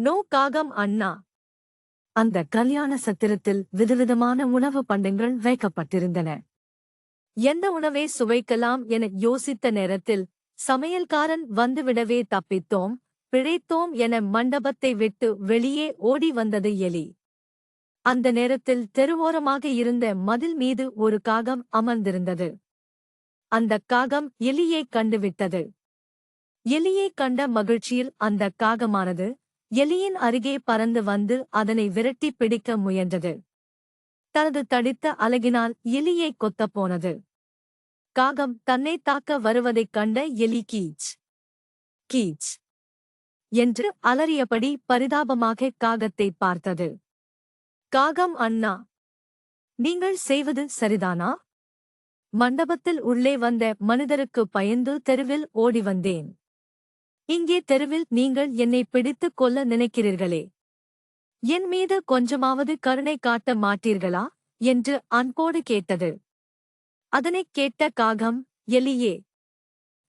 No காகம் அண்ணா. அந்த கல்யாண சத்திரத்தில் விதவிதமான உணவு பண்டங்கள் வைக்கப்பட்டிருந்தன. எந்த உணவை சுவைக்கலாம் என யோசித்த நேரத்தில் சமையல்காரன் வந்துவிடவே தப்பித்தோம் பிழைத்தோம் என மண்டபத்தை விட்டு வெளியே ஓடி வந்தது எலி. அந்த நேரத்தில் தெருவோரமாக இருந்த மதில் மீது ஒரு காகம் அமர்ந்திருந்தது. அந்தக் காகம் எலியைக் கண்டுவிட்டது. எலியைக் கண்ட மகிழ்ச்சியில் அந்தக் காகமானது எலியின் அருகே பறந்து வந்து அதனை விரட்டி பிடிக்க முயன்றது. தனது தடித்த அலகினால் எலியைக் கொத்தப் போனது. காகம் தன்னை தாக்க வருவதைக் கண்ட எலி கீச். கீச். என்று அலறியபடி பரிதாபமாக காகத்தை பார்த்தது. காகம் அண்ணா நீங்கள் செய்வது சரிதானா? மண்டபத்தில் உள்ளே வந்த மனிதருக்கு பயந்து தெருவில் ஓடி வந்தேன். இங்கே தெருவில் நீங்கள் என்னை பிடித்துக் கொள்ள நினைக்கிறீர்களே. என் மீது கொஞ்சமாவது கருணை காட்ட மாட்டீர்களா? என்று அன்போடு கேட்டது. அதனைக் கேட்ட காகம் எலியே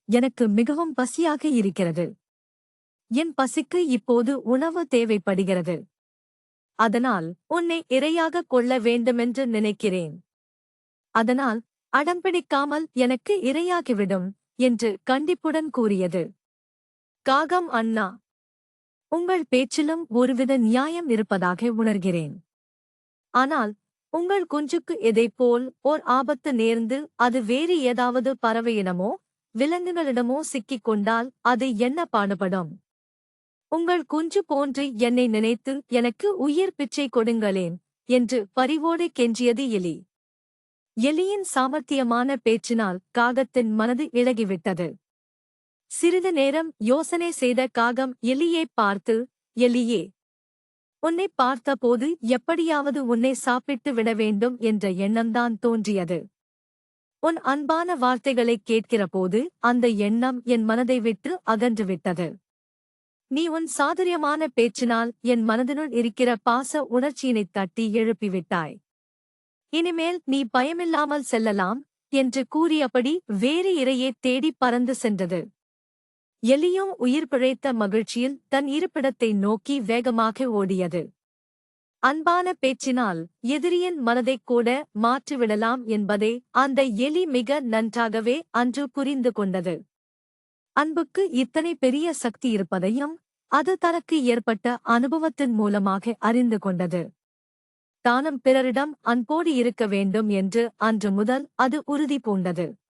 எனக்கு மிகவும் பசியாக இருக்கிறது. என் பசிக்கு இப்போது உணவு தேவைப்படுகிறது. அதனால் உன்னை இரையாகக் கொள்ள வேண்டுமென்று நினைக்கிறேன். அதனால் அடம்பிடிக்காமல் எனக்கு இரையாகிவிடும் என்று கண்டிப்புடன் கூறியது. காகம் அண்ணா. உங்கள் பேச்சிலும் ஒருவித நியாயம் இருப்பதாக உணர்கிறேன். ஆனால் உங்கள் குஞ்சுக்கு எதைப்போல் ஓர் ஆபத்து நேர்ந்து அது வேறு ஏதாவது பறவையினமோ விலங்குகளிடமோ சிக்கிக் கொண்டால் அது என்ன பாடுபடும்? உங்கள் குஞ்சு போன்று என்னை நினைத்து எனக்கு உயிர் பிச்சை கொடுங்களேன் என்று பரிவோடு கெஞ்சியது எலி. எலியின் சாமர்த்தியமான பேச்சினால் காகத்தின் மனது இழகிவிட்டது. சிறிது நேரம் யோசனை செய்த காகம் எலியைப் பார்த்து எலியே உன்னை பார்த்தபோது எப்படியாவது உன்னை சாப்பிட்டு விட வேண்டும் என்ற எண்ணம்தான் தோன்றியது. உன் அன்பான வார்த்தைகளைக் கேட்கிறபோது அந்த எண்ணம் என் மனதை விட்டு அகன்றுவிட்டது நீ உன் சாதுரியமான பேச்சினால் என் மனதினுள் இருக்கிற பாச உணர்ச்சியினைத் தட்டி எழுப்பிவிட்டாய். இனிமேல் நீ பயமில்லாமல் செல்லலாம் என்று கூறியபடி வேறு இரையைத் தேடிப் பறந்து சென்றது. எலியும் உயிர் பிழைத்த மகிழ்ச்சியில் தன் இருப்பிடத்தை நோக்கி வேகமாக ஓடியது. அன்பான பேச்சினால் எதிரியின் மனதைக் கூட மாற்றிவிடலாம் என்பதை அந்த எலி மிக நன்றாகவே அன்று புரிந்து கொண்டது. அன்புக்கு இத்தனை பெரிய சக்தி இருப்பதையும் அது தனக்கு ஏற்பட்ட அனுபவத்தின் மூலமாக அறிந்து கொண்டது. தானும் பிறரிடம் அன்போடு இருக்க வேண்டும் என்று அன்று முதல் அது உறுதி பூண்டது.